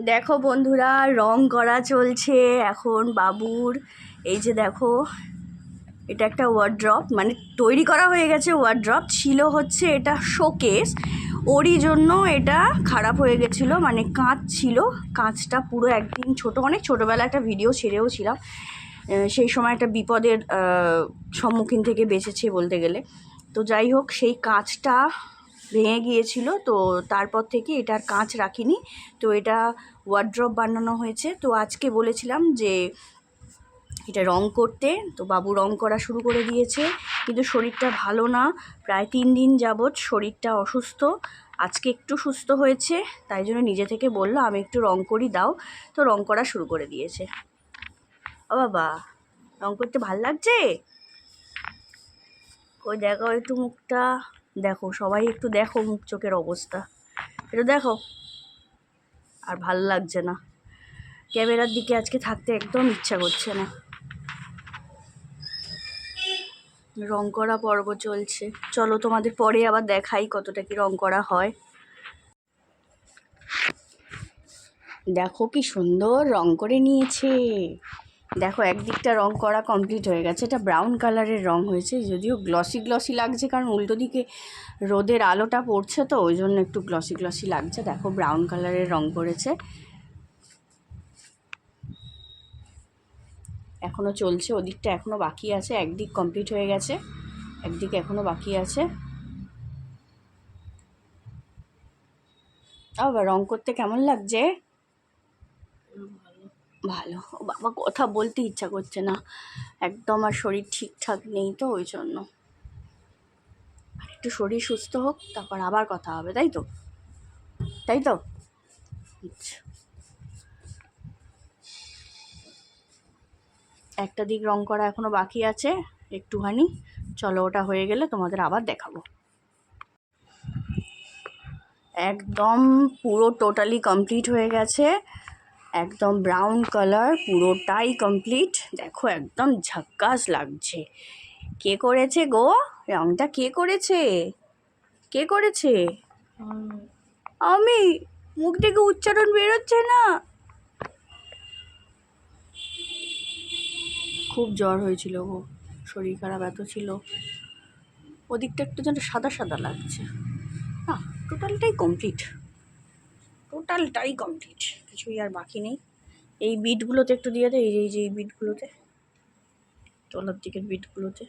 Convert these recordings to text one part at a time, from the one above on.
দেখো বন্ধুরা, রং করা চলছে এখন বাবুর। এই যে দেখো, এটা একটা ওয়ার্ড্রপ মানে তৈরি করা হয়ে গেছে ওয়ার্ড্রপ ছিল হচ্ছে এটা শোকেস ওরই জন্য এটা খারাপ হয়ে গেছিল মানে কাঁচ ছিল। কাঁচটা পুরো একদিন ছোট, অনেক ছোটোবেলা একটা ভিডিও ছেড়েও ছিলাম সেই সময় একটা বিপদের সম্মুখীন থেকে বেঁচেছে বলতে গেলে। তো যাই হোক, সেই কাঁচটা ভেঙে গিয়েছিল, তো তারপর থেকে এটার কাঁচ রাখিনি। তো এটা ওয়ার্ড্রপ বানানো হয়েছে। তো আজকে বলেছিলাম যে এটা রং করতে, তো বাবু রং করা শুরু করে দিয়েছে। কিন্তু শরীরটা ভালো না। প্রায় তিন দিন যাবৎ শরীরটা অসুস্থ। আজকে একটু সুস্থ হয়েছে, তাই জন্য নিজে থেকে বলল, আমি একটু রং করি, দাও। তো রং করা শুরু করে দিয়েছে। ও বাবা, রং করতে ভালো লাগছে? কই দেখো একটু মুখটা। দেখো, সবাই একটু দেখো মুখ চোখের অবস্থা। এটা দেখো। আর ভালো লাগছে না। ক্যামেরার দিকে আজকে থাকতে একদম ইচ্ছা করছে না। রং করা পর্ব চলছে। চলো তোমাদের পরে আবার দেখাই কতটা কি রং করা হয়। দেখো কি সুন্দর রং করে নিয়েছে। দেখো, একদিকটা রং করা কমপ্লিট হয়ে গেছে। এটা ব্রাউন কালারের রং হয়েছে, যদিও গ্লসি গ্লসি লাগছে, কারণ উল্টো দিকে রোদের আলোটা পড়ছে তো, ওই জন্য একটু গ্লসি গ্লসি লাগছে। দেখো ব্রাউন কালারের রং করেছে এখনও চলছে, ওদিকটা এখনও বাকি আছে, একদিক কমপ্লিট হয়ে গেছে, একদিক এখনও বাকি আছে। আবার রং করতে কেমন লাগছে? ভালো। বাবা, কথা বলতে ইচ্ছা করছে না। একদম আর শরীর ঠিকঠাক নেই তো, ওই জন্য। আর একটু শরীর সুস্থ হোক, তারপর আবার কথা হবে, তাই তো? তাই তো? আচ্ছা। একটা দিক রং করা এখনও বাকি আছে, একটুখানি। চলো, ওটা হয়ে গেলে তোমাদের আবার দেখাবো। একদম পুরো টোটালি কমপ্লিট হয়ে গেছে। একদম ব্রাউন কালার পুরোটাই কমপ্লিট দেখো, একদম ঝাক্কাস লাগছে। কে করেছে গো? রংটা কে করেছে? কে করেছে? আমি। মুখ থেকে উচ্চারণ বেরোচ্ছে না। খুব জ্বর হয়েছিল গো। শরীর খারাপ এত ছিল। ওদিকটা একটু যেন সাদা সাদা লাগছে। না টোটালটাই কমপ্লিট টোটালটাই কমপ্লিট কিছুই আর বাকি নেই। এই বিটগুলোতে একটু দিয়ে দেয় এই যে এই যে, এই বিটগুলোতে তলার দিকের বিটগুলোতে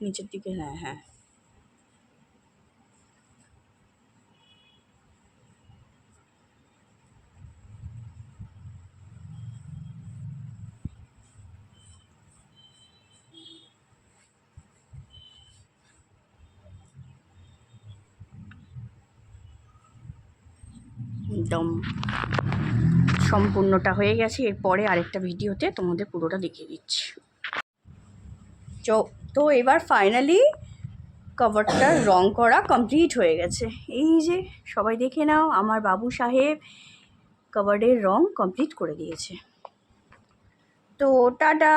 নিচের দিকে হ্যাঁ হ্যাঁ। একদম সম্পূর্ণটা হয়ে গেছে। এরপরে আরেকটা ভিডিওতে তোমাদের পুরোটা দেখিয়ে দিচ্ছি। তো এবার ফাইনালি কভারটা রং করা কমপ্লিট হয়ে গেছে। এই যে সবাই দেখে নাও, আমার বাবু সাহেব কভারের রং কমপ্লিট করে দিয়েছে। তো টাটা!